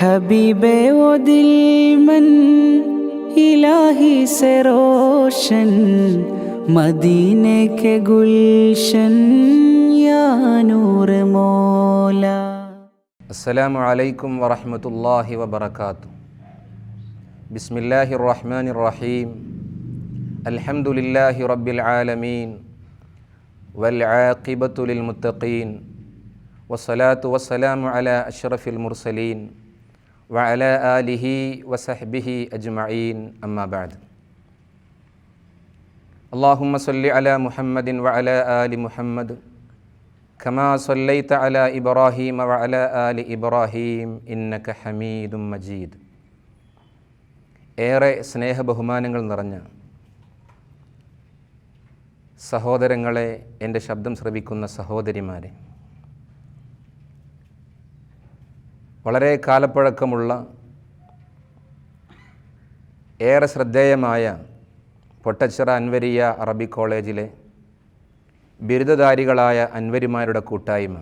حبیب و دل من الہی سے روشن مدینے کے گلشن یا نور مولا. السلام علیکم ورحمة اللہ وبرکاتہ بسم اللہ الرحمن الرحیم الحمد للہ رب العالمین والعاقبة للمتقين والصلاة والسلام على أشرف المرسلين. وعلى آله وصحبه أجمعين أما بعد اللهم صل على محمد وعلى آل محمد كما صليت على إبراهيم وعلى آل إبراهيم إنك حميد مجيد ഏറെ സ്നേഹബഹുമാനങ്ങൾ നിറഞ്ഞ സഹോദരങ്ങളെ എൻ്റെ ശബ്ദം ശ്രവിക്കുന്ന സഹോദരിമാരെ വളരെ കാലപ്പഴക്കമുള്ള ഏറെ ശ്രദ്ധേയമായ പൊട്ടച്ചിറ അൻവരിയ അറബി കോളേജിലെ ബിരുദധാരികളായ അൻവരിമാരുടെ കൂട്ടായ്മ.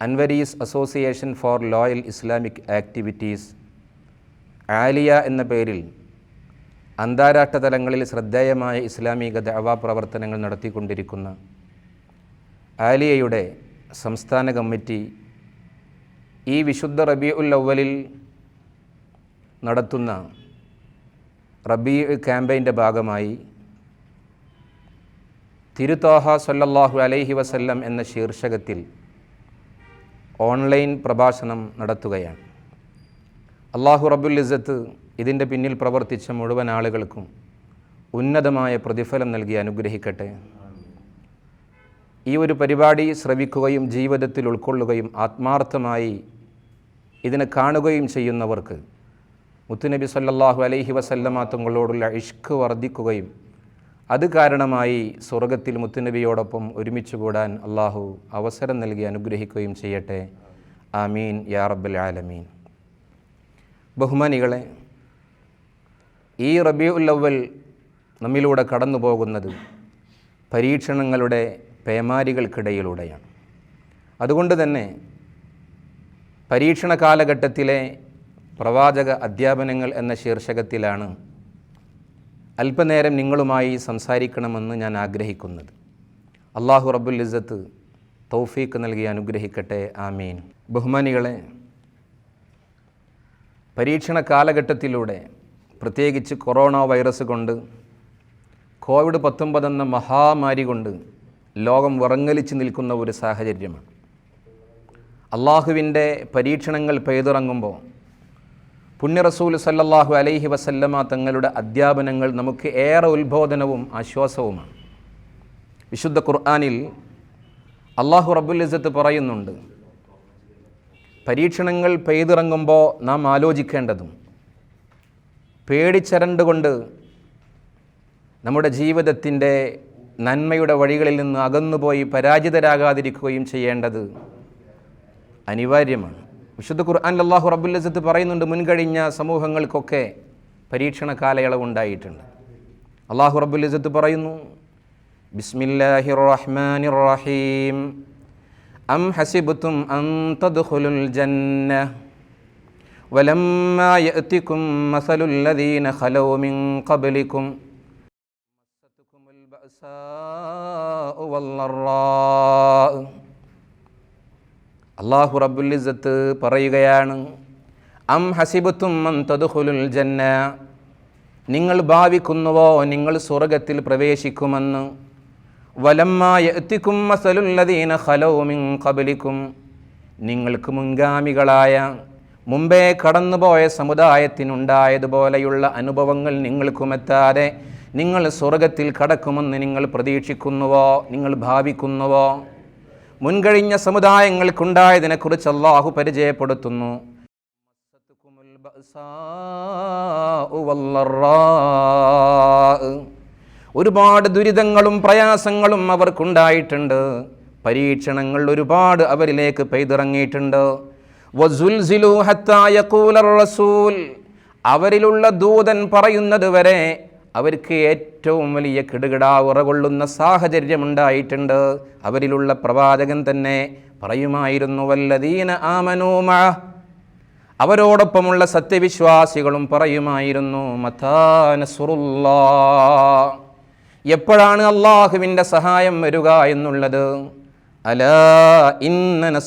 Anwaris association for loyal Islamic activities Aliya എന്ന പേരിൽ അന്താരാഷ്ട്ര തലങ്ങളിൽ ശ്രദ്ധേയമായ ഇസ്ലാമിക ദഅവാ പ്രവർത്തനങ്ങൾ നടത്തിക്കൊണ്ടിരിക്കുന്ന ആലിയയുടെ സംസ്ഥാന കമ്മിറ്റി ഈ വിശുദ്ധ റബി ഉൽ അവലിൽ നടത്തുന്ന റബി ക്യാമ്പയിന്റെ ഭാഗമായി തിരുത്തോഹ സല്ലല്ലാഹു അലൈഹി വസല്ലം എന്ന ശീർഷകത്തിൽ ഓൺലൈൻ പ്രഭാഷണം നടത്തുകയാണ്. അള്ളാഹു റബുൽ ഇസത്ത് ഇതിന്റെ പിന്നിൽ പ്രവർത്തിച്ച മുഴുവൻ ആളുകൾക്കും ഉന്നതമായ പ്രതിഫലം നൽകി അനുഗ്രഹിക്കട്ടെ. ഈ ഒരു പരിപാടി ശ്രവിക്കുകയും ജീവിതത്തിൽ ഉൾക്കൊള്ളുകയും ആത്മാർത്ഥമായി ഇതിനെ കാണുകയും ചെയ്യുന്നവർക്ക് മുത്തുനബി സല്ലാഹു അലൈഹി വസല്ലമ തങ്ങളോടുള്ള ഇഷ്ക് വർദ്ധിക്കുകയും അത് കാരണമായി സ്വർഗത്തിൽ മുത്തുനബിയോടൊപ്പം ഒരുമിച്ച് കൂടാൻ അള്ളാഹു അവസരം നൽകി അനുഗ്രഹിക്കുകയും ചെയ്യട്ടെ. ആമീൻ. യാ റബ്ബൽ ആലമീൻ. ബഹുമാനികളെ ഈ റബി ഉല്ലവൽ നമ്മിലൂടെ കടന്നു പോകുന്നത് പരീക്ഷണങ്ങളുടെ പേമാരികൾക്കിടയിലൂടെയാണ്. അതുകൊണ്ട് തന്നെ പരീക്ഷണ കാലഘട്ടത്തിലെ പ്രവാചക അധ്യാപനങ്ങൾ എന്ന ശീർഷകത്തിലാണ് അല്പനേരം നിങ്ങളുമായി സംസാരിക്കണമെന്ന് ഞാൻ ആഗ്രഹിക്കുന്നത്. അള്ളാഹു റബ്ബുൽ ഇസ്സത്ത് തൗഫീക്ക് നൽകി അനുഗ്രഹിക്കട്ടെ. ആമീൻ. ബഹുമാനികളെ പരീക്ഷണ കാലഘട്ടത്തിലൂടെ പ്രത്യേകിച്ച് കൊറോണ വൈറസ് കൊണ്ട് കോവിഡ് പത്തൊമ്പത് എന്ന മഹാമാരി കൊണ്ട് ലോകം വിറങ്ങലിച്ച് നിൽക്കുന്ന ഒരു സാഹചര്യമാണ്. അള്ളാഹുവിന്റെ പരീക്ഷണങ്ങൾ പെയ്തിറങ്ങുമ്പോൾ പുണ്യ റസൂൽ സല്ലല്ലാഹു അലൈഹി വസല്ലമ തങ്ങളുടെ അധ്യാപനങ്ങൾ നമുക്ക് ഏറെ ഉത്ബോധനവും ആശ്വാസവുമാണ്. വിശുദ്ധ ഖുർആാനിൽ അള്ളാഹു റബ്ബുൽ ഇസത്ത് പറയുന്നുണ്ട് പരീക്ഷണങ്ങൾ പെയ്തിറങ്ങുമ്പോൾ നാം ആലോചിക്കേണ്ടതും പേടിച്ചരണ്ടുകൊണ്ട് നമ്മുടെ ജീവിതത്തിന്റെ നന്മയുടെ വഴികളിൽ നിന്ന് അകന്നുപോയി പരാജിതരാകാതിരിക്കുകയും ചെയ്യേണ്ടത് അനിവാര്യമാണ് വിശുദ്ധ ഖുർആൻ അള്ളാഹു റബ്ബുല്ലസത്ത് പറയുന്നുണ്ട് മുൻകഴിഞ്ഞ സമൂഹങ്ങൾക്കൊക്കെ പരീക്ഷണ കാലയളവ് ഉണ്ടായിട്ടുണ്ട് അള്ളാഹു റബ്ബുല്ലസത്ത് പറയുന്നു ബിസ്മില്ലാഹി റഹ്മാനി റഹീം അം ഹസിബത്തും അൻ തദ്ഖുലുൽ ജന്ന ولما يأتكم مثل الذين خلوا من قبلكم مستكم البأساء والضراء അള്ളാഹു റബുല്ലിസത്ത് പറയുകയാണ് അം ഹസിബത്തും മൻ തദ്ഖുലുൽ ജന്ന നിങ്ങൾ ഭാവിക്കുന്നുവോ നിങ്ങൾ സ്വർഗത്തിൽ പ്രവേശിക്കുമെന്ന്. വലമ്മായത്തിക്കും മസലുല്ലദീന ഖലൗമിൻ കബലിക്കും നിങ്ങൾക്ക് മുൻഗാമികളായ മുമ്പേ കടന്നുപോയ സമുദായത്തിനുണ്ടായതുപോലെയുള്ള അനുഭവങ്ങൾ നിങ്ങൾക്കുമെത്താതെ നിങ്ങൾ സ്വർഗത്തിൽ കടക്കുമെന്ന് നിങ്ങൾ പ്രതീക്ഷിക്കുന്നുവോ നിങ്ങൾ ഭാവിക്കുന്നുവോ? മുൻകഴിഞ്ഞ സമുദായങ്ങൾക്കുണ്ടായതിനെക്കുറിച്ച് അള്ളാഹു പരിചയപ്പെടുത്തുന്നു. ഒരുപാട് ദുരിതങ്ങളും പ്രയാസങ്ങളും അവർക്കുണ്ടായിട്ടുണ്ട്. പരീക്ഷണങ്ങൾ ഒരുപാട് അവരിലേക്ക് പെയ്തിറങ്ങിയിട്ടുണ്ട്. അവരിലുള്ള ദൂതൻ പറയുന്നത് വരെ അവർക്ക് ഏറ്റവും വലിയ കിടുകിടാ ഉറകൊള്ളുന്ന സാഹചര്യമുണ്ടായിട്ടുണ്ട്. അവരിലുള്ള പ്രവാചകൻ തന്നെ പറയുമായിരുന്നു വല്ലദീന ആമനൂമ അവരോടൊപ്പമുള്ള സത്യവിശ്വാസികളും പറയുമായിരുന്നു മഥാനസുറുല്ലാ എപ്പോഴാണ് അള്ളാഹുവിന്റെ സഹായം വരിക എന്നുള്ളത്? അല ഇന്ന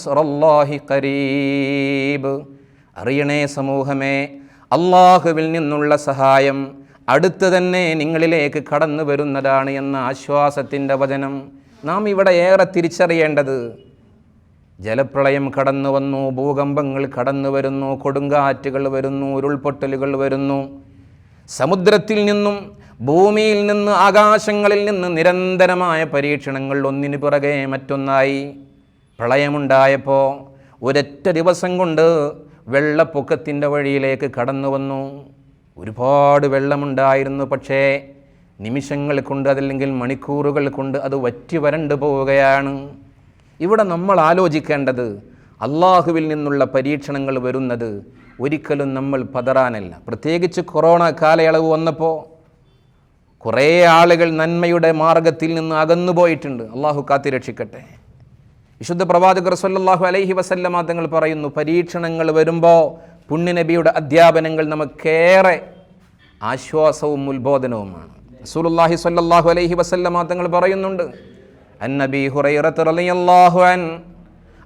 കരീബ് അറിയണേ സമൂഹമേ അള്ളാഹുവിൽ നിന്നുള്ള സഹായം അടുത്ത് തന്നെ നിങ്ങളിലേക്ക് കടന്നു വരുന്നതാണ് എന്ന ആശ്വാസത്തിന്റെ വചനം. നാം ഇവിടെ ഏറെ തിരിച്ചറിയേണ്ടത് ജലപ്രളയം കടന്നു വന്നു ഭൂകമ്പങ്ങൾ കടന്നു വരുന്നു കൊടുങ്കാറ്റുകൾ വരുന്നു ഉരുൾപൊട്ടലുകൾ വരുന്നു. സമുദ്രത്തിൽ നിന്നും ഭൂമിയിൽ നിന്ന് ആകാശങ്ങളിൽ നിന്ന് നിരന്തരമായ പരീക്ഷണങ്ങൾ ഒന്നിനു പുറകെ മറ്റൊന്നായി. പ്രളയമുണ്ടായപ്പോൾ ഒരൊറ്റ ദിവസം കൊണ്ട് വെള്ളപ്പൊക്കത്തിന്റെ വഴിയിലേക്ക് കടന്നു വന്നു. ഒരുപാട് വെള്ളമുണ്ടായിരുന്നു പക്ഷേ നിമിഷങ്ങൾ കൊണ്ട് അതല്ലെങ്കിൽ മണിക്കൂറുകൾ കൊണ്ട് അത് വറ്റി വരണ്ടു പോവുകയാണ്. ഇവിടെ നമ്മൾ ആലോചിക്കേണ്ടത് അള്ളാഹുവിൽ നിന്നുള്ള പരീക്ഷണങ്ങൾ വരുന്നത് ഒരിക്കലും നമ്മൾ പതറാനല്ല. പ്രത്യേകിച്ച് കൊറോണ കാലയളവ് വന്നപ്പോൾ കുറേ ആളുകൾ നന്മയുടെ മാർഗത്തിൽ നിന്ന് അകന്നു അകന്നുപോയിട്ടുണ്ട് അള്ളാഹു കാത്തിരക്ഷിക്കട്ടെ വിശുദ്ധ പ്രവാചകർ സല്ലാഹു അലൈഹി വസല്ലമാ തങ്ങൾ പറയുന്നു പരീക്ഷണങ്ങൾ വരുമ്പോൾ പുണ്യനബിയുടെ അധ്യാപനങ്ങൾ നമുക്കേറെ ആശ്വാസവും ഉത്ബോധനവുമാണ്. റസൂലുള്ളാഹി സ്വല്ലല്ലാഹു അലൈഹി വസല്ലമ തങ്ങൾ പറയുന്നുണ്ട് അന്നബി റളിയല്ലാഹു അൻ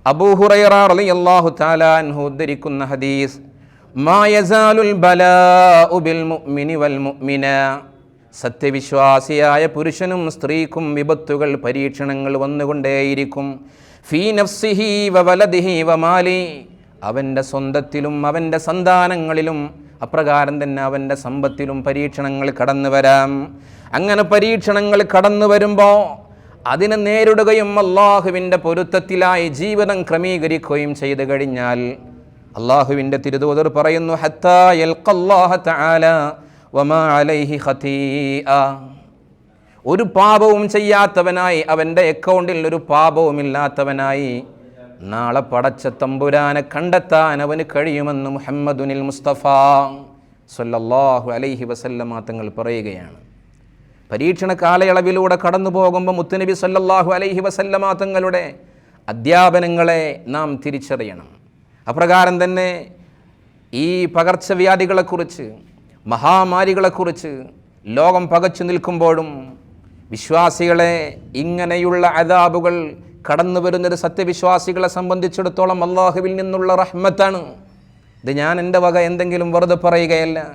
അബൂ ഹുറൈറ റളിയല്ലാഹു തആല അൻഹു ഉദ്ധരിക്കുന്ന ഹദീസ് മാ യസാലുൽ ബലാഉ ബിൽ മുഅ്മിനി വൽ മുഅ്മിന സത്യവിശ്വാസിയായ പുരുഷനും സ്ത്രീക്കും വിപത്തുകൾ പരീക്ഷണങ്ങൾ വന്നുകൊണ്ടേയിരിക്കും. ഫീ നഫ്സിഹി വ വലദിഹി വ മാലി അവന്റെ സ്വന്തത്തിലും അവന്റെ സന്താനങ്ങളിലും അപ്രകാരം തന്നെ അവന്റെ സമ്പത്തിലും പരീക്ഷണങ്ങൾ കടന്നു വരാം. അങ്ങനെ പരീക്ഷണങ്ങൾ കടന്നു വരുമ്പോൾ അതിനെ നേരിടുകയും അള്ളാഹുവിന്റെ പൊരുത്തത്തിലായി ജീവിതം ക്രമീകരിക്കുകയും ചെയ്തു കഴിഞ്ഞാൽ അള്ളാഹുവിന്റെ തിരുതോതർ പറയുന്നു ഒരു പാപവും ചെയ്യാത്തവനായി അവന്റെ അക്കൗണ്ടിൽ ഒരു പാപവുമില്ലാത്തവനായി നാളെ പടച്ച തമ്പുരാനെ കണ്ടെത്താൻ അവന് കഴിയുമെന്ന് മുഹമ്മദുനിൽ മുസ്തഫ സൊല്ലാഹു അലൈഹി വസല്ലമ തങ്ങൾ പറയുകയാണ്. പരീക്ഷണ കാലയളവിലൂടെ കടന്നു പോകുമ്പോൾ മുത്തുനബി സല്ലല്ലാഹു അലൈഹി വസല്ലമ തങ്ങളുടെ അധ്യാപനങ്ങളെ നാം തിരിച്ചറിയണം. അപ്രകാരം തന്നെ ഈ പകർച്ചവ്യാധികളെക്കുറിച്ച് മഹാമാരികളെക്കുറിച്ച് ലോകം പകച്ചു നിൽക്കുമ്പോഴും വിശ്വാസികളെ ഇങ്ങനെയുള്ള അതാബുകൾ കടന്നു വരുന്നത് സത്യവിശ്വാസികളെ സംബന്ധിച്ചിടത്തോളം അള്ളാഹുവിൽ നിന്നുള്ള റഹ്മത്താണ്. ഇത് ഞാൻ എന്റെ വക എന്തെങ്കിലും വെറുതെ പറയുകയല്ല.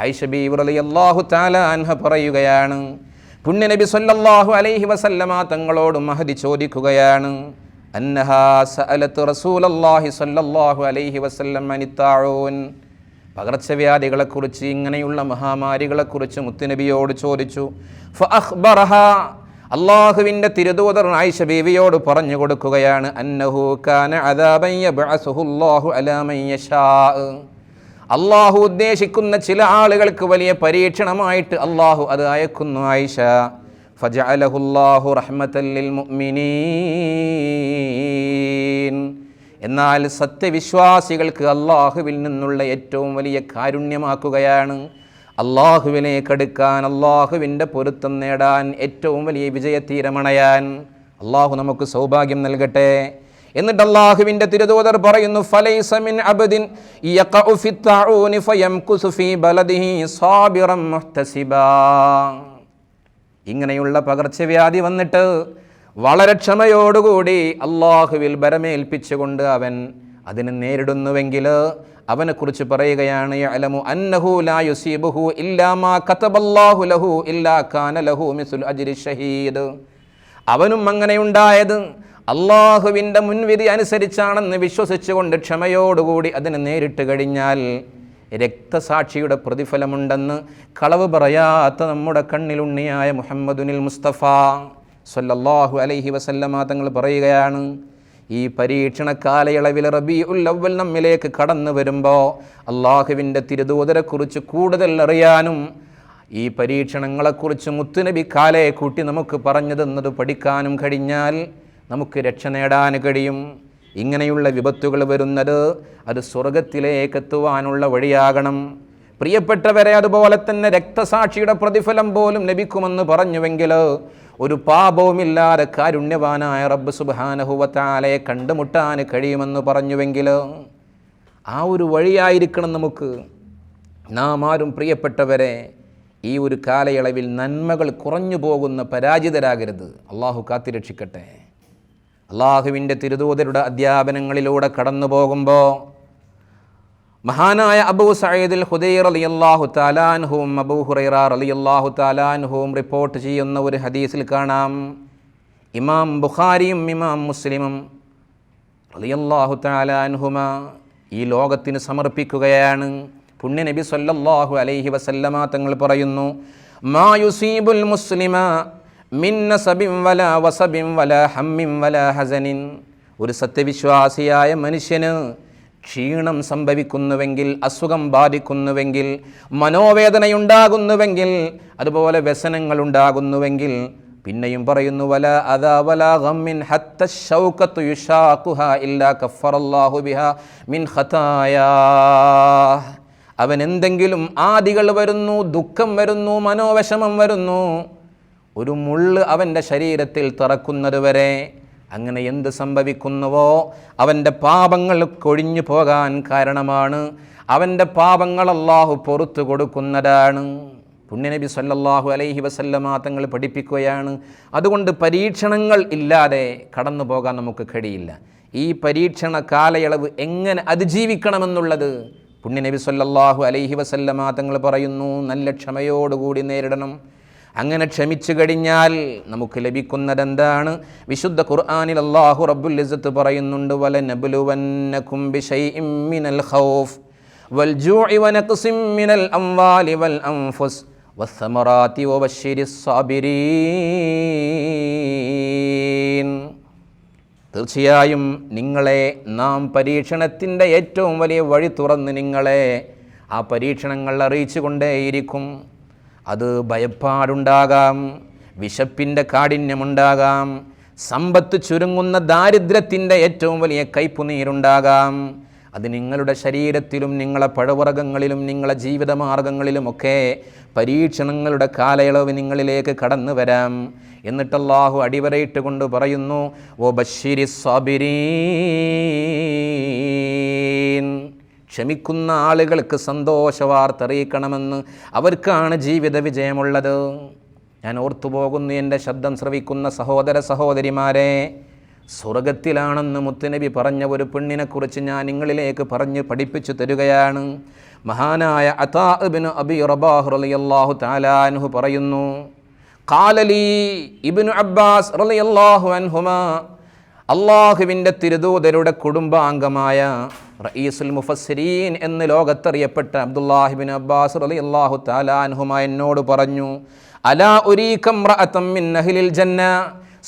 ഐഷബി ഇവറലി അള്ളാഹു താല അൻഹ പറയുകയാണ്. പുണ്യനബി സല്ലല്ലാഹു അലൈഹി വസല്ലമ തങ്ങളോട് മഹദി ചോദിക്കുകയാണ്. പകർച്ചവ്യാധികളെക്കുറിച്ച് ഇങ്ങനെയുള്ള മഹാമാരികളെക്കുറിച്ച് മുത്തുനബിയോട് ചോദിച്ചു. അള്ളാഹുവിന്റെ തിരുദൂതർ ആയിഷ ബീവിയോട് പറഞ്ഞു കൊടുക്കുകയാണ് അന്നഹു കാന അള്ളാഹു ഉദ്ദേശിക്കുന്ന ചില ആളുകൾക്ക് വലിയ പരീക്ഷണമായിട്ട് അള്ളാഹു അത് അയക്കുന്നു ആയിഷ. ഫജഅലഹുല്ലാഹു റഹ്മത്തൽ ലിൽ മുഅ്മിനീൻ. എന്നാൽ സത്യവിശ്വാസികൾക്ക് അള്ളാഹുവിൽ നിന്നുള്ള ഏറ്റവും വലിയ കാരുണ്യമാക്കുകയാണ് അള്ളാഹുവിലേക്ക് അടുക്കാൻ അള്ളാഹുവിന്റെ പൊരുത്തം നേടാൻ ഏറ്റവും വലിയ വിജയത്തീരമണയാൻ അള്ളാഹു നമുക്ക് സൗഭാഗ്യം നൽകട്ടെ. എന്നിട്ട് അള്ളാഹുവിന്റെ തിരുതോതർ പറയുന്നു ഫലൈസ മിൻ അബ്ദിൻ ഇങ്ങനെയുള്ള പകർച്ചവ്യാധി വന്നിട്ട് വളരെ ക്ഷമയോടുകൂടി അള്ളാഹുവിൽ ബരമേൽപ്പിച്ചുകൊണ്ട് അവൻ അതിനെ നേരിടുന്നുവെങ്കിൽ അവനെക്കുറിച്ച് പറയുകയാണ് അലമു അന്നഹു ലാ യുസീബുഹു ഇല്ലാ മാ കതബല്ലാഹു ലഹു ഇല്ലാ കാന ലഹു മിസുൽ അജ്രി ഷഹീദ്. അവനും അങ്ങനെ ഉണ്ടായത് അള്ളാഹുവിന്റെ മുൻവിധി അനുസരിച്ചാണെന്ന് വിശ്വസിച്ചുകൊണ്ട് ക്ഷമയോടുകൂടി അതിനെ നേരിട്ട് കഴിഞ്ഞാൽ രക്തസാക്ഷിയുടെ പ്രതിഫലമുണ്ടെന്ന് കളവ് പറയാത്ത നമ്മുടെ കണ്ണിലുണ്ണിയായ മുഹമ്മദുനിൽ മുസ്തഫ സല്ലല്ലാഹു അലൈഹി വസല്ലമ തങ്ങൾ പറയുകയാണ് ഈ പരീക്ഷണ കാലയളവിൽ റബി ഉല്ലവൽ നമ്മിലേക്ക് കടന്നു വരുമ്പോൾ അള്ളാഹുവിന്റെ തിരുദൂതരെക്കുറിച്ച് കൂടുതൽ അറിയാനും ഈ പരീക്ഷണങ്ങളെക്കുറിച്ച് മുത്തുനബി കാലയെ കൂട്ടി നമുക്ക് പറഞ്ഞു തന്നത് പഠിക്കാനും കഴിഞ്ഞാൽ നമുക്ക് രക്ഷ നേടാൻ കഴിയും. ഇങ്ങനെയുള്ള വിപത്തുകൾ വരുന്നത് അത് സ്വർഗത്തിലേക്ക് എത്തുവാനുള്ള വഴിയാകണം. പ്രിയപ്പെട്ടവരെ അതുപോലെ തന്നെ രക്തസാക്ഷിയുടെ പ്രതിഫലം പോലും ലഭിക്കുമെന്ന് പറഞ്ഞുവെങ്കിൽ ഒരു പാപവുമില്ലാതെ കാരുണ്യവാനായ റബ്ബ് സുബാനഹുവത്താലയെ കണ്ടുമുട്ടാൻ കഴിയുമെന്ന് പറഞ്ഞുവെങ്കിൽ ആ ഒരു വഴിയായിരിക്കണം നമുക്ക്. നാം ആരും പ്രിയപ്പെട്ടവരെ ഈ ഒരു കാലയളവിൽ നന്മകൾ കുറഞ്ഞു പോകുന്ന പരാജിതരാകരുത്. അള്ളാഹു കാത്തിരക്ഷിക്കട്ടെ. അള്ളാഹുവിന്റെ തിരുദൂതരുടെ അധ്യാപനങ്ങളിലൂടെ കടന്നു പോകുമ്പോൾ മഹാനായ അബൂ സയ്യിദുൽ ഹുദൈർ അലി അള്ളാഹു താലാൻഹും അബൂ ഹുറൈറ അലി അള്ളാഹു താലാൻഹും റിപ്പോർട്ട് ചെയ്യുന്ന ഒരു ഹദീസിൽ കാണാം. ഇമാം ബുഖാരിയും ഇമാം മുസ്ലിമും അലി അള്ളാഹു താലാൻഹുമ ഈ ലോകത്തിന് സമർപ്പിക്കുകയാണ്. പുണ്യ നബി സല്ലല്ലാഹു അലൈഹി വസല്ലമ തങ്ങൾ പറയുന്നു മാ യുസീബുൽ മുസ്ലിമ മിന്ന സബിം വല വസബിം വല ഹമ്മിം വല ഹസനിൻ. ഒരു സത്യവിശ്വാസിയായ മനുഷ്യന് ക്ഷീണം സംഭവിക്കുന്നുവെങ്കിൽ അസുഖം ബാധിക്കുന്നുവെങ്കിൽ മനോവേദനയുണ്ടാകുന്നുവെങ്കിൽ അതുപോലെ വ്യസനങ്ങൾ ഉണ്ടാകുന്നുവെങ്കിൽ പിന്നെയും പറയുന്നു വല അതാ വല ഗമ്മിൻ ഹത്ത ഷൗക്കത്തു യുഷാഖുഹ ഇല്ലാ കഫറല്ലാഹു ബിഹ മിൻ ഖതായാ. അവൻ എന്തെങ്കിലും ആദികൾ വരുന്നു ദുഃഖം വരുന്നു മനോവിഷമം വരുന്നു ഒരു മുള്ള് അവന്റെ ശരീരത്തിൽ തറക്കുന്നതുവരെ വരെ അങ്ങനെ എന്ത് സംഭവിക്കുന്നുവോ അവന്റെ പാപങ്ങൾ കൊഴിഞ്ഞു പോകാൻ കാരണമാണ്. അവന്റെ പാപങ്ങൾ അള്ളാഹു പുറത്തു കൊടുക്കുന്നതാണ്. പുണ്യനബി സല്ലല്ലാഹു അലൈഹി വസല്ലമ തങ്ങൾ പഠിപ്പിക്കുകയാണ്. അതുകൊണ്ട് പരീക്ഷണങ്ങൾ ഇല്ലാതെ കടന്നു പോകാൻ നമുക്ക് കഴിയില്ല. ഈ പരീക്ഷണ കാലയളവ് എങ്ങനെ അതിജീവിക്കണമെന്നുള്ളത് പുണ്യനബി സല്ലല്ലാഹു അലൈഹി വസല്ലമ തങ്ങൾ പറയുന്നു. നല്ല ക്ഷമയോടുകൂടി നേരിടണം. അങ്ങനെ ക്ഷമിച്ചു കഴിഞ്ഞാൽ നമുക്ക് ലഭിക്കുന്നതെന്താണ്? വിശുദ്ധ ഖുർആാനിൽ അള്ളാഹു റബ്ബുൽ ഇസ്സത്ത് പറയുന്നുണ്ട് വല നബ്ലുവന്നകും ബിശൈഇം മിനൽ ഖൗഫ് വനഖ്സിം മിനൽ അംവാലി വൽ അൻഫുസ് വസ്സമറാത്തി വബശ്ശിരിസ് സാബിരീൻ തീർച്ചയായും നിങ്ങളെ നാം പരീക്ഷണത്തിന്റെ ഏറ്റവും വലിയ വഴി തുറന്ന് നിങ്ങളെ ആ പരീക്ഷണങ്ങൾ അറിയിച്ചു കൊണ്ടേയിരിക്കും. അത് ഭയപ്പാടുണ്ടാകാം വിശപ്പിന്റെ കാഠിന്യമുണ്ടാകാം സമ്പത്ത് ചുരുങ്ങുന്ന ദാരിദ്ര്യത്തിന്റെ ഏറ്റവും വലിയ കയ്പുനീരുണ്ടാകാം അത് നിങ്ങളുടെ ശരീരത്തിലും നിങ്ങളെ പഴവർഗങ്ങളിലും നിങ്ങളെ ജീവിതമാർഗങ്ങളിലുമൊക്കെ പരീക്ഷണങ്ങളുടെ കാലയളവ് നിങ്ങളിലേക്ക് കടന്നു വരാം. എന്നിട്ട് അള്ളാഹു അടിവരയിട്ട് കൊണ്ട് പറയുന്നു ഓ ബഷീരി സാബിരീൻ ക്ഷമിക്കുന്ന ആളുകൾക്ക് സന്തോഷവാർത്ത അറിയിക്കണമെന്ന് അവർക്കാണ് ജീവിത വിജയമുള്ളത്. ഞാൻ ഓർത്തുപോകുന്നു എന്റെ ശബ്ദം ശ്രവിക്കുന്ന സഹോദര സഹോദരിമാരെ സ്വർഗത്തിലാണെന്ന് മുത്തുനബി പറഞ്ഞ ഒരു പെണ്ണിനെക്കുറിച്ച് ഞാൻ നിങ്ങളിലേക്ക് പറഞ്ഞ് പഠിപ്പിച്ചു തരികയാണ്. മഹാനായ അതാ ഇബ്നു അബി റബാഹ് റളിയല്ലാഹു താലാൻഹു പറയുന്നു കാലലി ഇബ്നു അബ്ബാസ് റളിയല്ലാഹു അൻഹുമാ അള്ളാഹുവിന്റെ തിരുദൂതരുടെ കുടുംബാംഗമായ റയീസുൽ മുഫസ്സിരീൻ എന്ന് ലോകത്തറിയപ്പെട്ട അബ്ദുല്ലാഹിബിൻ അബ്ബാസ് അലി അള്ളാഹു താലാൻഹുമ എന്നോട് പറഞ്ഞു അലാ ഉരീക്കം മിൻ അഹ്ലിൽ ജന്ന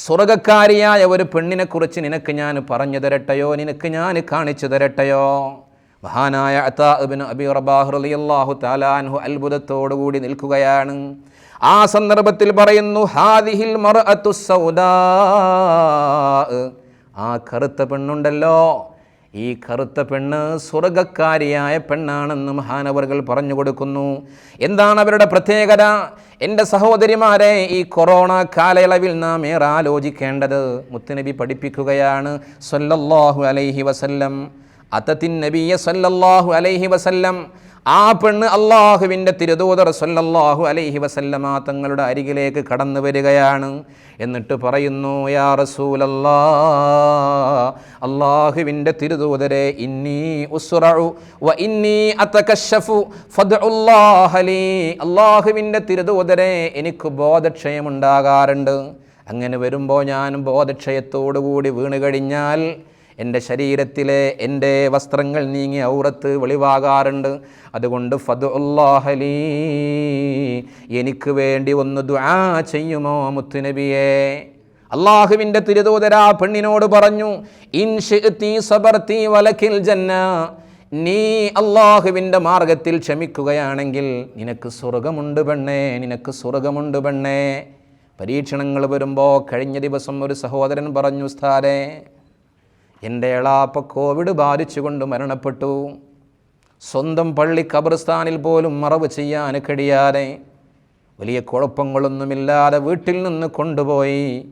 സ്വർഗക്കാരിയായ ഒരു പെണ്ണിനെക്കുറിച്ച് നിനക്ക് ഞാൻ പറഞ്ഞു തരട്ടെയോ? നിനക്ക് ഞാൻ കാണിച്ചു തരട്ടെയോ? മഹാനായ അതാബിൻ അബി റബാഹ് റളിയല്ലാഹു താലാൻഹു അത്ഭുതത്തോടുകൂടി നിൽക്കുകയാണ്. ആ സന്ദർഭത്തിൽ പറയുന്നു ഹാദിഹിൽ സൗദാ ആ കറുത്ത പെണ്ണുണ്ടല്ലോ. ഈ കറുത്ത പെണ്ണ് സ്വർഗക്കാരിയായ പെണ്ണാണെന്ന് മഹാനവറുകൾ പറഞ്ഞു കൊടുക്കുന്നു. എന്താണ് അവരുടെ പ്രത്യേകത? എന്റെ സഹോദരിമാരെ ഈ കൊറോണ കാലയളവിൽ നാം ഏറെ ആലോചിക്കേണ്ടത്. മുത്തുനബി പഠിപ്പിക്കുകയാണ് സല്ലല്ലാഹു അലൈഹി വസല്ലം. അത്തത്തിൻ നബിയ സല്ലല്ലാഹു അലൈഹി വസല്ലം ആ പെണ്ണ് അള്ളാഹുവിന്റെ തിരുദൂതർ സല്ലല്ലാഹു അലൈഹി വസല്ലമ തങ്ങളുടെ അരികിലേക്ക് കടന്നു വരികയാണ്. എന്നിട്ട് പറയുന്നു യാ റസൂലല്ലാ അള്ളാഹുവിന്റെ തിരുദൂതരെ ഇന്നി ഉസ്റഉ വ ഇന്നി അതകശഫു ഫദ്ഉല്ലാഹലി അള്ളാഹുവിന്റെ തിരുദൂതരെ എനിക്ക് ബോധക്ഷയമുണ്ടാകാറുണ്ട്. അങ്ങനെ വരുമ്പോൾ ഞാൻ ബോധക്ഷയത്തോടു കൂടി വീണ് കഴിഞ്ഞാൽ എന്റെ ശരീരത്തിലെ എന്റെ വസ്ത്രങ്ങൾ നീങ്ങി ഔറത്ത് വെളിവാകാറുണ്ട്. അതുകൊണ്ട് ഫതുല്ലാഹലി എനിക്ക് വേണ്ടി ഒന്ന് ദ്വാ ചെയ്യുമോ മുത്തുനബിയെ? അള്ളാഹുവിന്റെ തിരുതോതരാ പെണ്ണിനോട് പറഞ്ഞു വലക്കിൽ ജന്ന നീ അള്ളാഹുവിന്റെ മാർഗത്തിൽ ക്ഷമിക്കുകയാണെങ്കിൽ നിനക്ക് സ്വർഗമുണ്ട് പെണ്ണേ നിനക്ക് സ്വർഗമുണ്ട് പെണ്ണേ. പരീക്ഷണങ്ങൾ വരുമ്പോൾ കഴിഞ്ഞ ദിവസം ഒരു സഹോദരൻ പറഞ്ഞു സ്ഥാരെ എന്റെ എളാപ്പ കോവിഡ് ബാധിച്ചുകൊണ്ട് മരണപ്പെട്ടു. സ്വന്തം പള്ളി ഖബർസ്ഥാനിൽ പോലും മറവ് ചെയ്യാൻ കഴിയാതെ വലിയ കുഴപ്പങ്ങളൊന്നുമില്ലാതെ വീട്ടിൽ നിന്ന് കൊണ്ടുപോയി.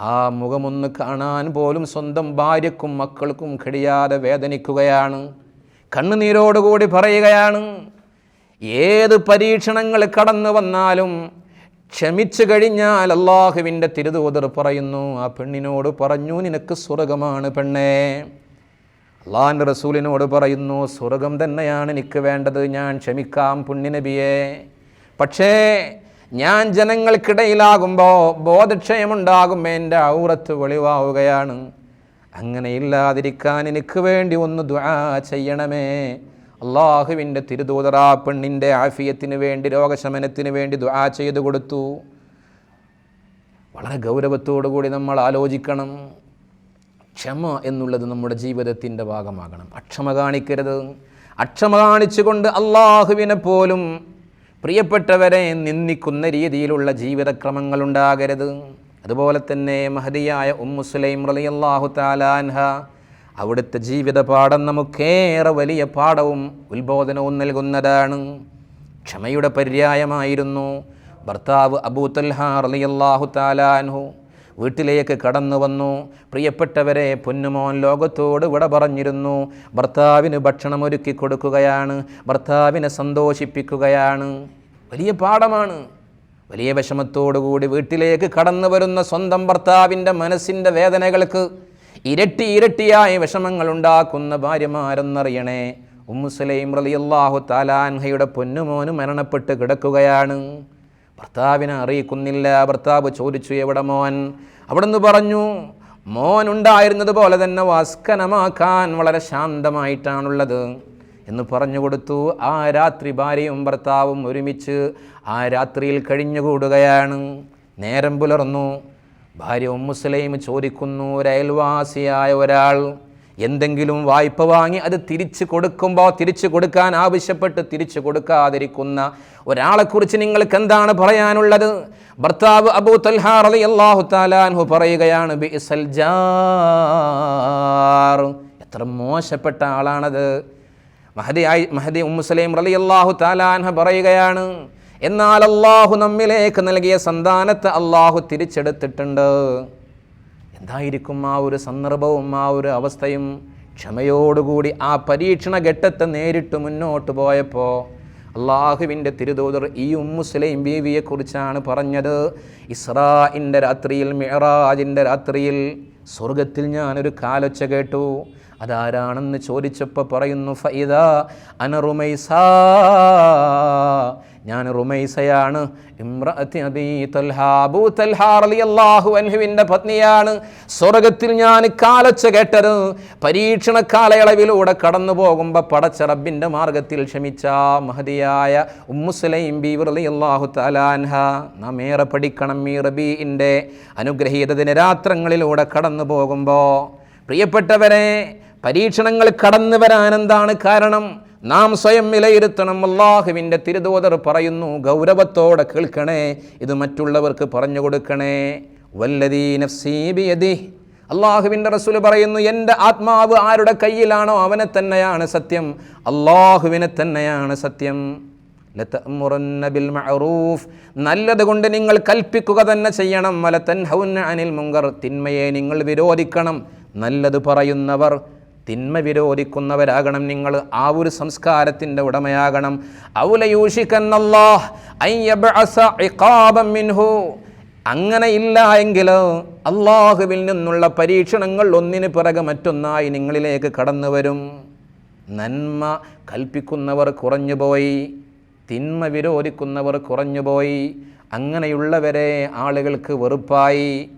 ആ മുഖമൊന്ന് കാണാൻ പോലും സ്വന്തം ഭാര്യക്കും മക്കൾക്കും കഴിയാതെ വേദനിക്കുകയാണ്. കണ്ണുനീരോടുകൂടി പറയുകയാണ് ഏത് പരീക്ഷണങ്ങൾ കടന്നു വന്നാലും ക്ഷമിച്ചു കഴിഞ്ഞാൽ അള്ളാഹുവിന്റെ തിരുതൂതർ പറയുന്നു ആ പെണ്ണിനോട് പറഞ്ഞു നിനക്ക് സ്വർഗമാണ് പെണ്ണേ. അള്ളാഹിന്റെ റസൂലിനോട് പറയുന്നു സ്വർഗം തന്നെയാണ് എനിക്ക് വേണ്ടത് ഞാൻ ക്ഷമിക്കാം പുണ്യനബിയെ പക്ഷേ ഞാൻ ജനങ്ങൾക്കിടയിലാകുമ്പോൾ ബോധക്ഷയമുണ്ടാകും എന്റെ ഔറത്ത് വെളിവാവുകയാണ്. അങ്ങനെയില്ലാതിരിക്കാൻ എനിക്ക് വേണ്ടി ഒന്ന് ദ്വാ ചെയ്യണമേ. അള്ളാഹുവിന്റെ തിരുദൂതറാ പെണ്ണിന്റെ ആഫിയത്തിന് വേണ്ടി രോഗശമനത്തിന് വേണ്ടി ദുആ ചെയ്തു കൊടുത്തു. വളരെ ഗൗരവത്തോടു കൂടി നമ്മൾ ആലോചിക്കണം. ക്ഷമ എന്നുള്ളത് നമ്മുടെ ജീവിതത്തിന്റെ ഭാഗമാകണം. അക്ഷമ കാണിക്കരുത്. അക്ഷമ കാണിച്ചുകൊണ്ട് അള്ളാഹുവിനെ പോലും പ്രിയപ്പെട്ടവരെ നിന്ദിക്കുന്ന രീതിയിലുള്ള ജീവിതക്രമങ്ങൾ ഉണ്ടാകരുത്. അതുപോലെ തന്നെ മഹദിയായ ഉമ്മുസുലൈം റളിയല്ലാഹു താലാൻഹ അവിടുത്തെ ജീവിത പാഠം നമുക്കേറെ വലിയ പാഠവും ഉത്ബോധനവും നൽകുന്നതാണ്. ക്ഷമയുടെ പര്യായമായിരുന്നു. ഭർത്താവ് അബൂ റളിയല്ലാഹു താലാൻഹു വീട്ടിലേക്ക് കടന്നു വന്നു. പ്രിയപ്പെട്ടവരെ പൊന്നുമോൻ ലോകത്തോട് വിട പറഞ്ഞിരുന്നു. ഭർത്താവിന് ഭക്ഷണം ഒരുക്കി കൊടുക്കുകയാണ്. ഭർത്താവിനെ സന്തോഷിപ്പിക്കുകയാണ്. വലിയ പാഠമാണ്. വലിയ വിഷമത്തോടുകൂടി വീട്ടിലേക്ക് കടന്നു വരുന്ന സ്വന്തം ഭർത്താവിന്റെ മനസ്സിന്റെ വേദനകൾക്ക് ഇരട്ടി ഇരട്ടിയായ വിഷമങ്ങൾ ഉണ്ടാക്കുന്ന ഭാര്യമാരെന്നറിയണേ ഉമ്മുസലൈം റളിയല്ലാഹു താലാൻഹയുടെ പൊന്നുമോന് മരണപ്പെട്ട് കിടക്കുകയാണ്. ഭർത്താവിനെ അറിയിക്കുന്നില്ല. ഭർത്താവ് ചോദിച്ചു എവിടെ മോൻ? അവിടുന്ന് പറഞ്ഞു മോൻ ഉണ്ടായിരുന്നത് പോലെ തന്നെ വാസ്കനമാക്കാൻ വളരെ ശാന്തമായിട്ടാണുള്ളത്. എന്ന് പറഞ്ഞു കൊടുത്തു. ആ രാത്രി ഭാര്യയും ഭർത്താവും ഒരുമിച്ച് ആ രാത്രിയിൽ കഴിഞ്ഞുകൂടുകയാണ്. നേരം പുലർന്നു. ഭാര്യ ഉമ്മുസ്ലൈം ചോദിക്കുന്നു ഒരു അയൽവാസിയായ ഒരാൾ എന്തെങ്കിലും വായ്പ വാങ്ങി അത് തിരിച്ചു കൊടുക്കുമ്പോൾ തിരിച്ചു കൊടുക്കാൻ ആവശ്യപ്പെട്ട് തിരിച്ചു കൊടുക്കാതിരിക്കുന്ന ഒരാളെക്കുറിച്ച് നിങ്ങൾക്ക് എന്താണ് പറയാനുള്ളത്? ഭർത്താവ് അബൂ തൽഹാ റളിയല്ലാഹു താലാൻഹു പറയുകയാണ് ബിഇസൽ ജാർ. എത്ര മോശപ്പെട്ട ആളാണത്. മഹദി ആയി മഹദി ഉമ്മുസലൈം റളിയല്ലാഹു താലാൻഹ പറയുകയാണ് എന്നാൽ അള്ളാഹു നമ്മിലേക്ക് നൽകിയ സന്താനത്തെ അള്ളാഹു തിരിച്ചെടുത്തിട്ടുണ്ട്. എന്തായിരിക്കും ആ ഒരു സന്ദർഭവും ആ ഒരു അവസ്ഥയും? ക്ഷമയോടുകൂടി ആ പരീക്ഷണ ഘട്ടത്തെ നേരിട്ട് മുന്നോട്ട് പോയപ്പോൾ അള്ളാഹുവിന്റെ തിരുതൂതർ ഈ ഉമ്മുസ്ലൈം ബീവിയെക്കുറിച്ചാണ് പറഞ്ഞത്. ഇസ്രാഇന്റെ രാത്രിയിൽ മിഹറാജിന്റെ രാത്രിയിൽ സ്വർഗത്തിൽ ഞാനൊരു കാലൊച്ച കേട്ടു. അതാരാണെന്ന് ചോദിച്ചപ്പോൾ പറയുന്നു ഫൈദ അനറുമൈസാ ഞാൻ റുമൈസയാണ്. അൻഹുവിന്റെ പത്നിയാണ്. സ്വർഗത്തിൽ ഞാൻ കാലച്ച കേട്ടത് പരീക്ഷണ കാലയളവിലൂടെ കടന്നു പോകുമ്പോൾ പടച്ച റബ്ബിന്റെ മാർഗത്തിൽ ക്ഷമിച്ച മഹതിയായ ഉമ്മുസ്ലൈം ബി റളിയല്ലാഹു തലാൻഹ നാം ഏറെ പഠിക്കണം ഈ റബീഇന്റെ അനുഗ്രഹീത ദിനരാത്രങ്ങളിലൂടെ കടന്നു പോകുമ്പോൾ പ്രിയപ്പെട്ടവരെ പരീക്ഷണങ്ങൾ കടന്നു വരാൻ എന്താണ് കാരണം? നാം സ്വയം വിലയിരുത്തണം. അള്ളാഹുവിന്റെ തിരുതോതർ പറയുന്നു ഗൗരവത്തോടെ കേൾക്കണേ ഇത് മറ്റുള്ളവർക്ക് പറഞ്ഞു കൊടുക്കണേ. വല്ലതീ നഫ്സീ ബിയദി അള്ളാഹുവിന്റെ റസൂൽ പറയുന്നു എന്റെ ആത്മാവ് ആരുടെ കയ്യിലാണോ അവനെ തന്നെയാണ് സത്യം. അള്ളാഹുവിനെ തന്നെയാണ് സത്യം. ബിൽ മഅറൂഫ്. നല്ലത് കൊണ്ട് നിങ്ങൾ കൽപ്പിക്കുക തന്നെ ചെയ്യണം. അനിൽ മുങ്കർ. തിന്മയെ നിങ്ങൾ വിരോധിക്കണം. നല്ലത് പറയുന്നവർ തിന്മ വിരോധിക്കുന്നവരാകണം നിങ്ങൾ. ആ ഒരു സംസ്കാരത്തിന്റെ ഉടമയാകണം. മിൻഹു. അങ്ങനെ ഇല്ല എങ്കിൽ അള്ളാഹുവിൽ നിന്നുള്ള പരീക്ഷണങ്ങൾ ഒന്നിന് പിറകെ മറ്റൊന്നായി നിങ്ങളിലേക്ക് കടന്നു വരും. നന്മ കൽപ്പിക്കുന്നവർ കുറഞ്ഞുപോയി തിന്മ വിരോധിക്കുന്നവർ കുറഞ്ഞുപോയി അങ്ങനെയുള്ളവരെ ആളുകൾക്ക് വെറുപ്പായി.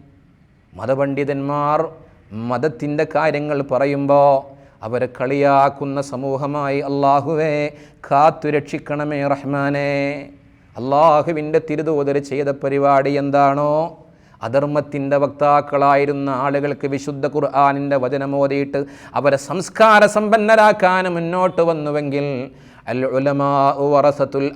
മതപണ്ഡിതന്മാർ മതത്തിന്റെ കാര്യങ്ങൾ പറയുമ്പോൾ അവരെ കളിയാക്കുന്ന സമൂഹമായി അള്ളാഹുവേ കാത്തുരക്ഷിക്കണമേ റഹ്മാനെ. അള്ളാഹുവിന്റെ തിരുതോതർ ചെയ്ത പരിപാടി എന്താണോ? അധർമ്മത്തിന്റെ വക്താക്കളായിരുന്ന ആളുകൾക്ക് വിശുദ്ധ ഖുർആാനിന്റെ വചനമോദിയിട്ട് അവരെ സംസ്കാര സമ്പന്നരാക്കാൻ മുന്നോട്ട് വന്നുവെങ്കിൽ വറസത്തുൽ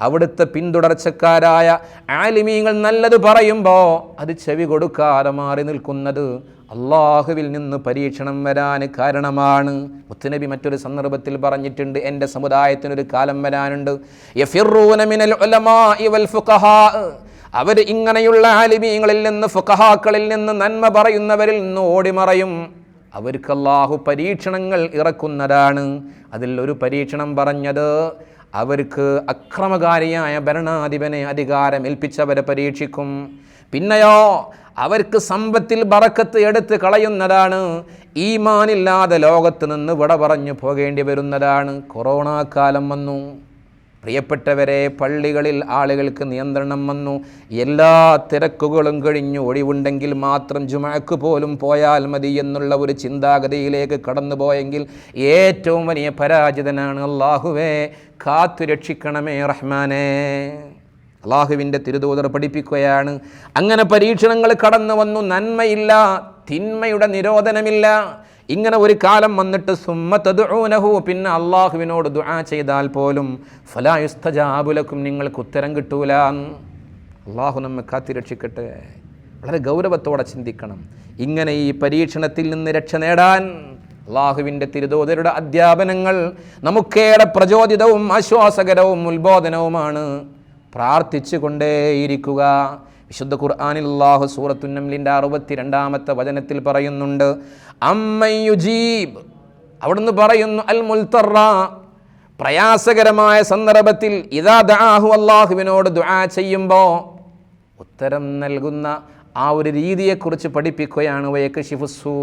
അവിടുത്തെ പിന്തുടർച്ചക്കാരായ ആലിമീങ്ങൾ നല്ലത് പറയുമ്പോൾ അത് ചെവി കൊടുക്കാതെ മാറി നിൽക്കുന്നത് അള്ളാഹുവിൽ നിന്ന് പരീക്ഷണം വരാൻ കാരണമാണ്. മുത്തുനബി മറ്റൊരു സന്ദർഭത്തിൽ പറഞ്ഞിട്ടുണ്ട് എന്റെ സമുദായത്തിനൊരു കാലം വരാനുണ്ട്. അവർ ഇങ്ങനെയുള്ള ആലിമീങ്ങളിൽ നിന്ന് ഫുഖഹാക്കളിൽ നിന്ന് നന്മ പറയുന്നവരിൽ നിന്ന് ഓടിമറയും. അവർക്ക് അള്ളാഹു പരീക്ഷണങ്ങൾ ഇറക്കുന്നതാണ്. അതിൽ ഒരു പരീക്ഷണം പറഞ്ഞത് അവർക്ക് അക്രമകാരിയായ ഭരണാധിപനെ അധികാരം ഏൽപ്പിച്ചവരെ പരീക്ഷിക്കും. പിന്നെയോ അവർക്ക് സമ്പത്തിൽ ബറക്കത്ത് എടുത്ത് കളയുന്നതാണ് ഈമാനില്ലാതെ ലോകത്ത് നിന്ന് വിട പറഞ്ഞു പോകേണ്ടി വരുന്നതാണ്. കൊറോണ കാലം വന്നു. പ്രിയപ്പെട്ടവരെ പള്ളികളിൽ ആളുകൾക്ക് നിയന്ത്രണം വന്നു. എല്ലാ തിരക്കുകളും കഴിഞ്ഞു. ഒഴിവുണ്ടെങ്കിൽ മാത്രം ജുമാക്ക് പോലും പോയാൽ മതി എന്നുള്ള ഒരു ചിന്താഗതിയിലേക്ക് കടന്നുപോയെങ്കിൽ ഏറ്റവും വലിയ പരാജിതനാണ് അള്ളാഹുവേ കാത്തു രക്ഷിക്കണമേ റഹ്മാനേ. അള്ളാഹുവിന്റെ തിരുദൂതർ പഠിപ്പിക്കുകയാണ്. അങ്ങനെ പരീക്ഷണങ്ങൾ കടന്നു വന്നു നന്മയില്ല തിന്മയുടെ നിരോധനമില്ല. ഇങ്ങനെ ഒരു കാലം വന്നിട്ട് സുമ്മത്തതുനഹു പിന്നെ അള്ളാഹുവിനോട് ദുആ ചെയ്താൽ പോലും ഫലായുസ്തജാബുലക്കും നിങ്ങൾക്ക് ഉത്തരം കിട്ടൂല. അള്ളാഹു നമ്മെ കാത്തിരക്ഷിക്കട്ടെ വളരെ ഗൗരവത്തോടെ ചിന്തിക്കണം. ഇങ്ങനെ ഈ പരീക്ഷണത്തിൽ നിന്ന് രക്ഷ നേടാൻ അള്ളാഹുവിന്റെ തിരുദൂതരുടെ അധ്യാപനങ്ങൾ നമുക്കേറെ പ്രചോദിതവും ആശ്വാസകരവും ഉത്ബോധനവുമാണ് പ്രാർത്ഥിച്ചു കൊണ്ടേയിരിക്കുക വിശുദ്ധ ഖുർആാനിൽ അള്ളാഹു സൂറത്തുന്നംലിന്റെ അറുപത്തിരണ്ടാമത്തെ വചനത്തിൽ പറയുന്നുണ്ട് അമ്മയുജീബ് അവിടുന്ന് പറയുന്നു അൽ മുൽത്തറ പ്രയാസകരമായ സന്ദർഭത്തിൽ ഇതാ ദാഹു അള്ളാഹുവിനോട് ദുആ ചെയ്യുമ്പോൾ ഉത്തരം നൽകുന്ന ആ ഒരു രീതിയെക്കുറിച്ച് പഠിപ്പിക്കുകയാണ് വയക്ക് ഷിഫുസൂ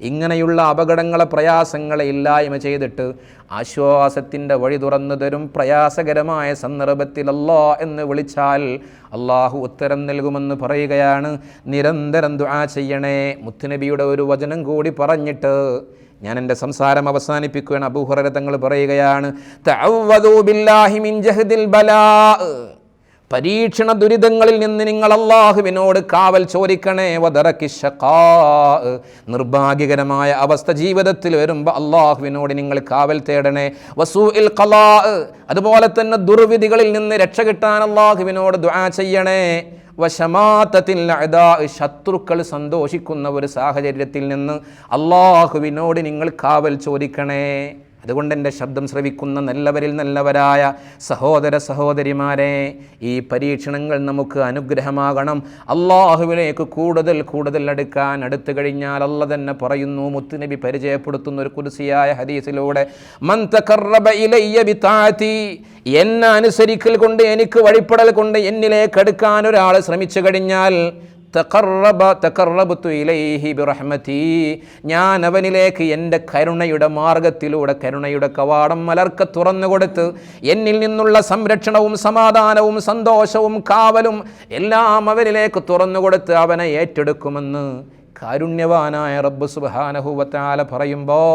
ഇങ്ങനെയുള്ള അപകടങ്ങളെ പ്രയാസങ്ങളെ ഇല്ലായ്മ ചെയ്തിട്ട് ആശ്വാസത്തിന്റെ വഴി തുറന്നു തരും പ്രയാസകരമായ സന്ദർഭത്തിലല്ലോ എന്ന് വിളിച്ചാൽ അള്ളാഹു ഉത്തരം നൽകുമെന്ന് പറയുകയാണ്. നിരന്തരം ദുആ ചെയ്യണേ. മുത്തുനബിയുടെ ഒരു വചനം കൂടി പറഞ്ഞിട്ട് ഞാൻ എന്റെ സംസാരം അവസാനിപ്പിക്കുകയാണ്. അബൂഹുറ തങ്ങൾ പറയുകയാണ് പരീക്ഷണ ദുരിതങ്ങളിൽ നിന്ന് നിങ്ങൾ അള്ളാഹുവിനോട് കാവൽ ചോദിക്കണേ വദറക്കി ഷഖാ നിർഭാഗ്യകരമായ അവസ്ഥ ജീവിതത്തിൽ വരുമ്പോൾ അള്ളാഹുവിനോട് നിങ്ങൾ കാവൽ തേടണേ. വസൂ ഇൽ കലാ അതുപോലെ തന്നെ ദുർവിധികളിൽ നിന്ന് രക്ഷ കിട്ടാൻ അള്ളാഹുവിനോട് ദുആ ചെയ്യണേ. വശമാത്തത്തിൽ ശത്രുക്കൾ സന്തോഷിക്കുന്ന ഒരു സാഹചര്യത്തിൽ നിന്ന് അള്ളാഹുവിനോട് നിങ്ങൾ കാവൽ ചോദിക്കണേ. അതുകൊണ്ട് എന്റെ ശബ്ദം ശ്രവിക്കുന്ന നല്ലവരിൽ നല്ലവരായ സഹോദര സഹോദരിമാരെ ഈ പരീക്ഷണങ്ങൾ നമുക്ക് അനുഗ്രഹമാകണം. അള്ളാഹുവിലേക്ക് കൂടുതൽ കൂടുതൽ അടുക്കാൻ അടുത്തു കഴിഞ്ഞാൽ അല്ല തന്നെ പറയുന്നു മുത്തുനബി പരിചയപ്പെടുത്തുന്ന ഒരു കുരിസിയായ ഹദീസിലൂടെ എന്നെ അനുസരിക്കൽ കൊണ്ട് എനിക്ക് വഴിപ്പെടൽ കൊണ്ട് എന്നിലേക്ക് അടുക്കാൻ ഒരാൾ ശ്രമിച്ചു കഴിഞ്ഞാൽ ഞാൻ അവനിലേക്ക് എന്റെ കരുണയുടെ മാർഗത്തിലൂടെ കരുണയുടെ കവാടം മലർക്ക തുറന്നു കൊടുത്ത് എന്നിൽ നിന്നുള്ള സംരക്ഷണവും സമാധാനവും സന്തോഷവും കാവലും എല്ലാം അവനിലേക്ക് തുറന്നു കൊടുത്ത് അവനെ ഏറ്റെടുക്കുമെന്ന് കാരുണ്യവാനായ റബ്ബ് സുബാനഹുവത്താല പറയുമ്പോൾ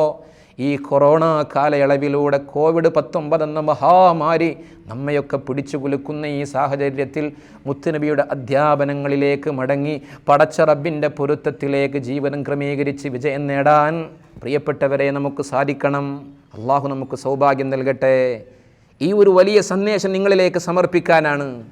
ഈ കൊറോണ കാലയളവിലൂടെ കോവിഡ് പത്തൊമ്പത് എന്ന മഹാമാരി നമ്മയൊക്കെ പിടിച്ചു കുലുക്കുന്ന ഈ സാഹചര്യത്തിൽ മുത്തുനബിയുടെ അധ്യാപനങ്ങളിലേക്ക് മടങ്ങി പടച്ച റബ്ബിന്റെ പൊരുത്തത്തിലേക്ക് ജീവനം ക്രമീകരിച്ച് വിജയം നേടാൻ പ്രിയപ്പെട്ടവരെ നമുക്ക് സാധിക്കണം. അള്ളാഹു നമുക്ക് സൗഭാഗ്യം നൽകട്ടെ. ഈ ഒരു വലിയ സന്ദേശം നിങ്ങളിലേക്ക് സമർപ്പിക്കാനാണ്.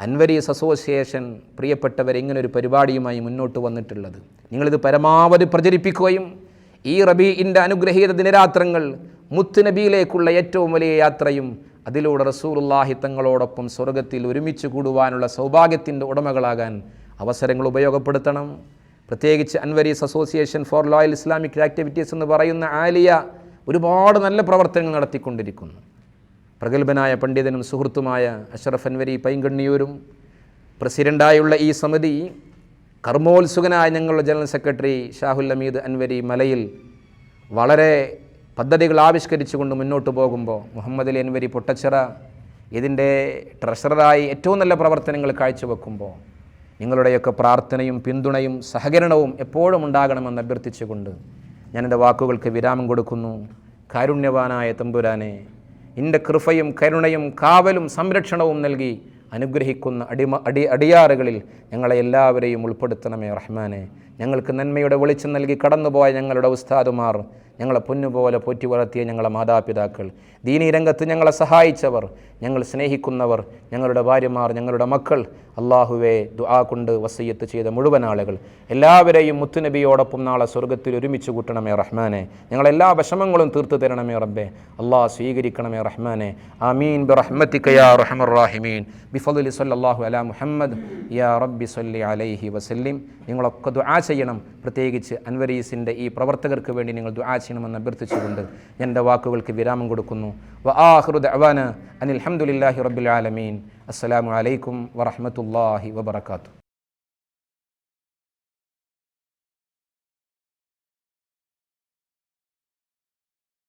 അൻവരീസ് അസോസിയേഷൻ പ്രിയപ്പെട്ടവർ ഇങ്ങനൊരു പരിപാടിയുമായി മുന്നോട്ട് വന്നിട്ടുള്ളത്. നിങ്ങളിത് പരമാവധി പ്രചരിപ്പിക്കുകയും ഈ റബീഇന്റെ അനുഗ്രഹീത ദിനരാത്രങ്ങൾ മുത്തുനബിയിലേക്കുള്ള ഏറ്റവും വലിയ യാത്രയും അതിലൂടെ റസൂലുള്ളാഹി തങ്ങളോടൊപ്പം സ്വർഗത്തിൽ ഒരുമിച്ച് കൂടുവാനുള്ള സൗഭാഗ്യത്തിന്റെ ഉടമകളാകാൻ അവസരങ്ങൾ ഉപയോഗപ്പെടുത്തണം. പ്രത്യേകിച്ച് Anwaris association for loyal Islamic activities എന്ന് പറയുന്ന ആലിയ ഒരുപാട് നല്ല പ്രവർത്തനങ്ങൾ നടത്തിക്കൊണ്ടിരിക്കുന്നു. പ്രഗത്ഭനായ പണ്ഡിതനും സുഹൃത്തുമായ അഷറഫ് അൻവരി പൈങ്കണ്ണിയൂരും പ്രസിഡന്റായുള്ള ഈ സമിതി കർമ്മോത്സുകനായ ഞങ്ങളുടെ ജനറൽ സെക്രട്ടറി ഷാഹുൽ അമീദ് അൻവരി മലയിൽ വളരെ പദ്ധതികൾ ആവിഷ്കരിച്ചുകൊണ്ട് മുന്നോട്ട് പോകുമ്പോൾ മുഹമ്മദ് അലി അൻവരി പൊട്ടച്ചിറ ഇതിന്റെ ട്രഷററായി ഏറ്റവും നല്ല പ്രവർത്തനങ്ങൾ കാഴ്ചവെക്കുമ്പോൾ നിങ്ങളുടെയൊക്കെ പ്രാർത്ഥനയും പിന്തുണയും സഹകരണവും എപ്പോഴും ഉണ്ടാകണമെന്ന് അഭ്യർത്ഥിച്ചുകൊണ്ട് ഞാൻ എന്റെ വാക്കുകൾക്ക് വിരാമം കൊടുക്കുന്നു. കാരുണ്യവാനായ തമ്പുരാനെ എന്റെ കൃപയും കരുണയും കാവലും സംരക്ഷണവും നൽകി അനുഗ്രഹിക്കുന്ന അടിമ അടി അടിയാറുകളിൽ ഞങ്ങളെ എല്ലാവരെയും ഉൾപ്പെടുത്തണമേ റഹ്മാനെ. ഞങ്ങൾക്ക് നന്മയുടെ വെളിച്ചം നൽകി കടന്നുപോയ ഞങ്ങളുടെ ഉസ്താദുമാർ ഞങ്ങളെ പൊന്നുപോലെ പോറ്റി വളർത്തിയ ഞങ്ങളെ മാതാപിതാക്കൾ. ദീനീ രംഗത്ത് ഞങ്ങളെ സഹായിച്ചവർ ഞങ്ങൾ സ്നേഹിക്കുന്നവർ ഞങ്ങളുടെ ഭാര്യമാർ ഞങ്ങളുടെ മക്കൾ. അള്ളാഹുവെ ദുആ കൊണ്ട് വസയ്യത്ത് ചെയ്ത മുഴുവൻ ആളുകൾ. എല്ലാവരെയും മുത്തുനബിയോടൊപ്പം നാളെ സ്വർഗത്തിൽ ഒരുമിച്ച് കൂട്ടണമേ റഹ്മാനെ. ഞങ്ങളെല്ലാ വിഷമങ്ങളും തീർത്തു തരണമേ റബ്ബെ. അള്ളാഹ് സ്വീകരിക്കണമേ റഹ്മാനെ. ആമീൻ. ബിറഹ്മത്തിക യാ റഹ്മർ റാഹിമീൻ. ബിഫലി സല്ലല്ലാഹു അലാ മുഹമ്മദ്. യാ റബ്ബി സല്ലി അലൈഹി വസല്ലിം. നിങ്ങളൊക്കെ ദുആ ചെയ്യണം. പ്രത്യേകിച്ച് അൻവരീസിന്റെ ഈ പ്രവർത്തകർക്ക് വേണ്ടി നിങ്ങൾ ദുആ ചെയ്യണമെന്ന് അഭ്യർത്ഥിച്ചുകൊണ്ട് എന്റെ വാക്കുകൾക്ക് വിരാമം കൊടുക്കുന്നു. വ ആഖിറു ദഅവാന അനിൽ ഹംദുലില്ലാഹി റബ്ബിൽ ആലമീൻ. അസ്സലാമു അലൈക്കും വറഹ്മത്തുള്ളാഹി വബറകാതുഹു.